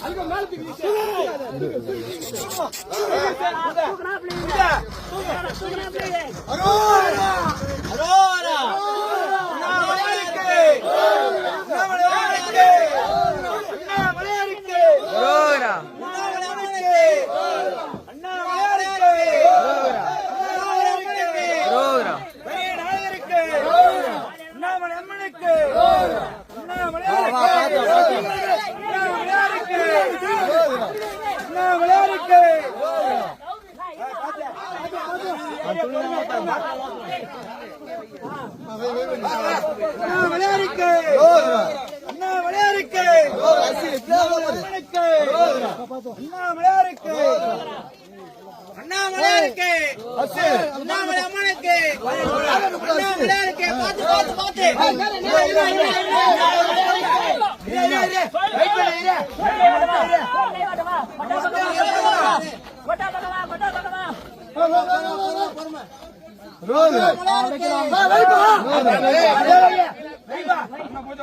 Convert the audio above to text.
அதுக்கு மேல தூக்கி விளையாடுக்கு விளையாடுக்கு அண்ணா விளையாடுக்கு அண்ணா விளையாடுக்கு அண்ணாமலையாருக்கு அண்ணாமலை அம்மனுக்கு அண்ணாமலையாருக்கு பாத்து பாத்து பாத்து ¡Vamos! ¡Vamos! ¡Vamos! ¡Vamos! ¡Vamos! ¡Vamos! ¡Vamos! ¡Vamos!